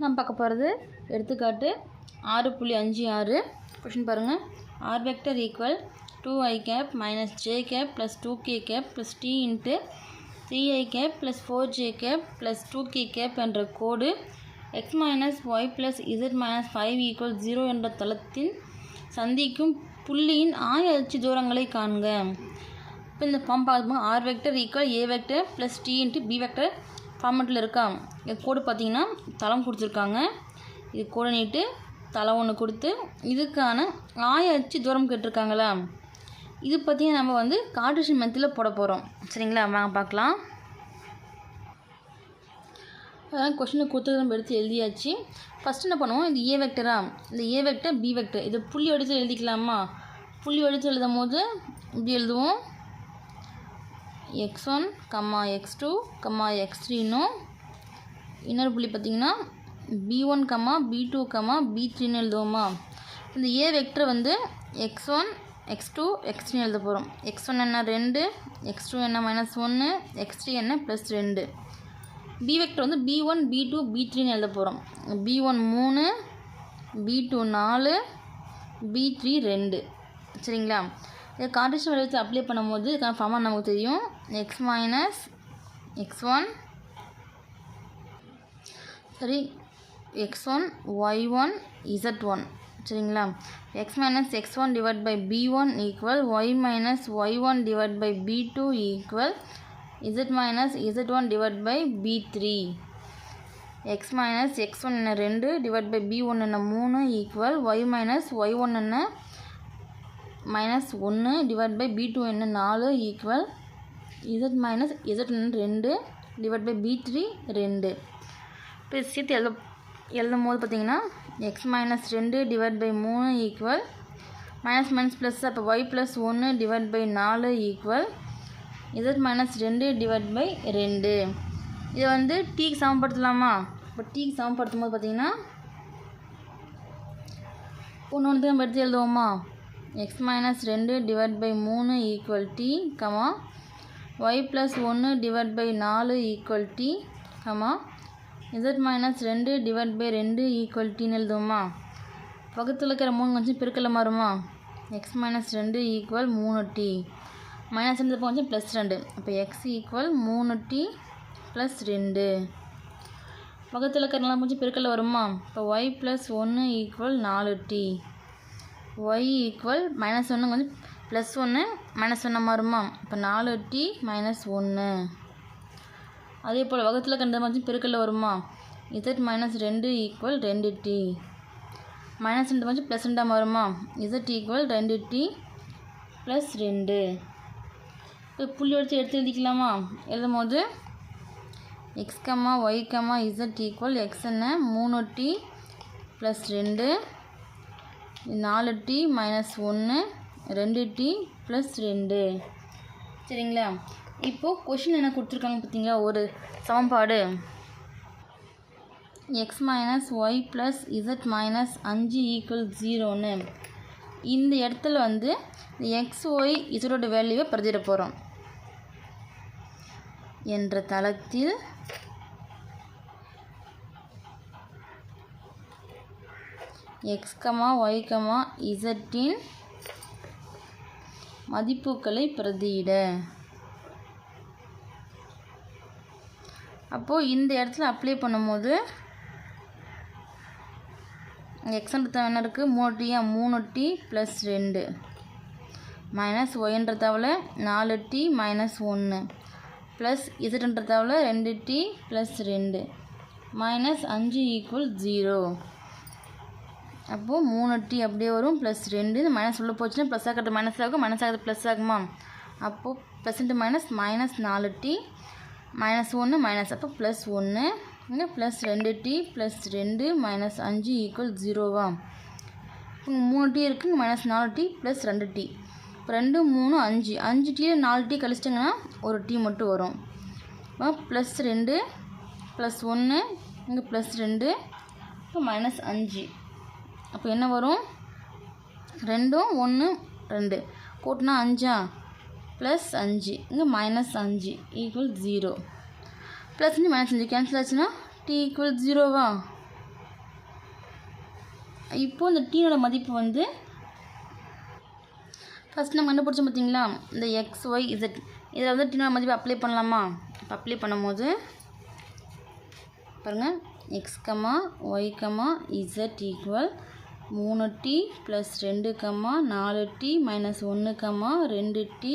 நம்ம பார்க்க போகிறது எடுத்துக்காட்டு ஆறு புள்ளி அஞ்சு ஆறு. கொஷின் பாருங்கள் R vector equal to I cap minus J cap plus two K cap plus T into three I cap plus four J cap plus two K cap என்ற கோடு X minus Y plus Z minus five equal zero என்ற தளத்தின் சந்திக்கும் புள்ளியின் ஆய அச்சு தூரங்களை காண்க. இப்போ இந்த ஃபார்ம் பார்க்கும்போது R vector equal A vector plus T into B vector ஃபார்மெட்டில் இருக்கா? இது கோடு பார்த்தீங்கன்னா தளம் கொடுத்துருக்காங்க. இது கூட நீட்டு தலை ஒன்று கொடுத்து இதுக்கான ஆய அச்சு தூரம் கேட்டிருக்காங்களா? இது பார்த்தீங்கன்னா நம்ம வந்து கார்டிஷன் மெத்தில் போட போகிறோம் சரிங்களா? வாங்க பார்க்கலாம். அதான் கொஷினை கொடுத்து நம்ம எடுத்து எழுதியாச்சு. ஃபஸ்ட்டு என்ன பண்ணுவோம்? இது ஏ வெக்டரா இந்த ஏ வெக்டர் பி வெக்டர் இது புள்ளி எடுத்து எழுதிக்கலாமா? புள்ளி எடுத்து எழுதும் போது இப்படி எழுதுவோம். X one comma X two comma X த்ரீனும் இன்னொரு புள்ளி பார்த்திங்கன்னா B one comma B two comma B த்ரீன்னு எழுதுவோமா? இந்த ஏ வெக்டர் வந்து X one X two X three எழுத போகிறோம் எக்ஸ் ஒன் என்ன ரெண்டு எக்ஸ் டூ என்ன மைனஸ் ஒன்று எக்ஸ் த்ரீ என்ன ப்ளஸ் ரெண்டு. பி வெக்டர் வந்து B one B two B த்ரீன்னு எழுத போகிறோம் பி ஒன் மூணு பி டூ நாலு பி த்ரீ ரெண்டு. சரிங்களா? இது கார்டிஷன் வடிவத்தில் அப்ளை பண்ணும்போது இதுக்கான ஃபார்மாக நமக்கு தெரியும். எக்ஸ் மைனஸ் எக்ஸ் ஒன் சரி X one Y one Z one சரிங்களா? X minus X one divide by B one equal Y minus Y one divide by B two equal Z minus Z one divide by B three X minus X one என்ன ரெண்டு divide by B one என்ன மூணு equal Y minus Y one என்ன minus ஒன்று divide by B two என்ன நாலு equal Z minus Z ரெண்டு? Divide by B three ரெண்டு. இப்போ சேர்த்து எழுத எழுதும் போது பார்த்தீங்கன்னா எக்ஸ் மைனஸ் ரெண்டு டிவைட் பை மூணு ஈக்குவல் மைனஸ் மைனஸ் ப்ளஸ் அப்போ ஒய் ப்ளஸ் ஒன்று டிவைட் பை நாலு ஈக்குவல் இசட் மைனஸ் ரெண்டு டிவைட் பை ரெண்டு. இதை வந்து டீக்கு சமப்படுத்தலாமா? இப்போ டீக்கு சமப்படுத்தும் போது பார்த்தீங்கன்னா ஒன்று ஒன்று நம்ம எடுத்து எழுதுவோமா? எக்ஸ் மைனஸ் ரெண்டு டிவைட் பை மூணு equal T comma Y plus ஒன்று டிவைட் பை நாலு equal T comma Z minus ரெண்டு டிவைட் பை ரெண்டு ஈக்குவல் டின்னு எழுதுவோமா? பக்கத்தில் இருக்கிற மூணு கொஞ்சம் பெருக்கல மாறுமா? எக்ஸ் மைனஸ் ரெண்டு ஈக்குவல் மூணு டி மைனஸ் ரெண்டு கொஞ்சம் ப்ளஸ் ரெண்டு. அப்போ எக்ஸ் ஈக்குவல் மூணு டி ப்ளஸ் ரெண்டு. பக்கத்தில் இருக்கிற கொஞ்சம் பெருக்கல வருமா? இப்போ ஒய் ப்ளஸ் ஒன்று ஈக்குவல் நாலு டி ஒய் ஈக்குவல் மைனஸ் ஒன்று கொஞ்சம் ப்ளஸ் ஒன்று மைனஸ் ஒன்று மாறுமா இப்போ நாலு டி மைனஸ் ஒன்று அதே போல் வகத்தில் கண்டது மாதிரி பெருக்கல்ல வருமா? இசட் மைனஸ் ரெண்டு ஈக்குவல் ரெண்டு டி மைனஸ் ரெண்டு மாதிரி ப்ளஸ் ரெண்டாக வருமா? இசட் ஈக்குவல் ரெண்டு டி ப்ளஸ் ரெண்டு. இப்போ புள்ளி வச்சு எடுத்து எழுதிக்கலாமா? எழுதும் போது X comma Y comma Z equal X என்ன? மூணு டி ப்ளஸ் ரெண்டு. நாலு டி மைனஸ் ஒன்று ரெண்டு டி ப்ளஸ் ரெண்டு. சரிங்களா? இப்போது கொஷின் என்ன கொடுத்துருக்காங்க பார்த்தீங்களா? ஒரு சமன்பாடு. X minus Y plus Z minus அஞ்சு ஈக்குவல் ஜீரோன்னு இந்த இடத்துல வந்து எக்ஸ் ஒய் இசடோட வேல்யூவை பிரதிட போகிறோம் என்ற தளத்தில் எக்ஸ்கமா ஒய்கமா இசட்டின் மதிப்புகளை பிரதியிட. அப்போது இந்த இடத்துல அப்ளை பண்ணும்போது எக்ஸ்ன்ற என்ன இருக்குது மூணு டீயா மூணு டி ப்ளஸ் ரெண்டு. மைனஸ் ஒய்ன்ற தவிர நாலு டி மைனஸ் ஒன்று ப்ளஸ் இசட்ன்ற தவிர ரெண்டு டி ப்ளஸ் ரெண்டு. மைனஸ் அஞ்சு ஈக்குவல் ஜீரோ அப்போது மூணு டி அப்படியே வரும் ப்ளஸ் ரெண்டு. இந்த மைனஸ் உள்ள போச்சுன்னா ப்ளஸ் ஆகிறது மைனஸ் ஆகும் மைனஸ் ஆகிறது ப்ளஸ் ஆகுமா? அப்போது ப்ளஸ் மைனஸ் மைனஸ் நாலு டி மைனஸ் ஒன்று மைனஸ் அப்போ ப்ளஸ் ஒன்று இங்கே ப்ளஸ் ரெண்டு டி ப்ளஸ் ரெண்டு மைனஸ் அஞ்சு ஈக்குவல் ஜீரோவா இங்கே மூணு டி இருக்குது மைனஸ் நாலு டி ப்ளஸ் ரெண்டு டி இப்போ ரெண்டு மூணு அஞ்சு. அஞ்சு டீ நாலு டீ கழிச்சிட்டிங்கன்னா ஒரு டீ மட்டும் வரும். ப்ளஸ் ரெண்டு ப்ளஸ் ஒன்று இங்கே ப்ளஸ் ரெண்டு இப்போ மைனஸ் அஞ்சு. அப்போ என்ன வரும்? ரெண்டும் ஒன்று ரெண்டு. கூட்டினா அஞ்சா? ப்ளஸ் அஞ்சு. இங்கே மைனஸ் அஞ்சு ஈக்குவல் ஜீரோ ப்ளஸ் அஞ்சு மைனஸ் அஞ்சு. கேன்சல் ஆச்சுன்னா டி ஈக்குவல் ஜீரோவா இப்போது இந்த டீனோட மதிப்பு வந்து ஃபஸ்ட் நம்ம கண்டுபிடிச்சோம் பார்த்தீங்களா? இந்த எக்ஸ் ஒய் இசட் இதில் வந்து டீனோட மதிப்பு அப்ளை பண்ணலாமா? இப்போ அப்ளை பண்ணும்போது பாருங்கள் X comma Y comma Z equal மூணு டி ப்ளஸ் ரெண்டு கம்மா நாலு டி மைனஸ் ஒன்று கம்மா ரெண்டு டி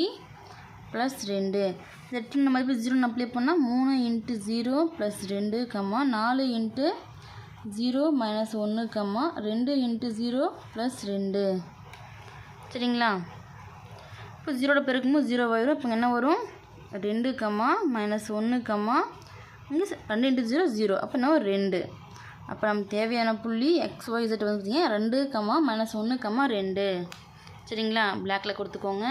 ப்ளஸ் ரெண்டு. இந்த டீனோட மதிப்பு ஜீரோன்னு அப்ளை பண்ணால் மூணு இன்ட்டு ஜீரோ ப்ளஸ் ரெண்டு கம்மா நாலு இன்ட்டு ஜீரோ மைனஸ் ஒன்று கம்மா ரெண்டு இன்ட்டு ஜீரோ ப்ளஸ் ரெண்டு. சரிங்களா? இப்போ ஜீரோட பெருக்கும்போது ஜீரோ ஆயிரும். இப்போ என்ன வரும்? ரெண்டு கம்மா மைனஸ் ஒன்று கம்மா இங்கே ரெண்டு இன்ட்டு ஜீரோ ஜீரோ அப்போ என்ன ரெண்டு. அப்போ நமக்கு தேவையான புள்ளி எக்ஸ் ஒய் வந்து பார்த்தீங்கன்னா ரெண்டு கம்மா மைனஸ் ஒன்று கம்மா ரெண்டு. சரிங்களா? பிளாக்கில் கொடுத்துக்கோங்க.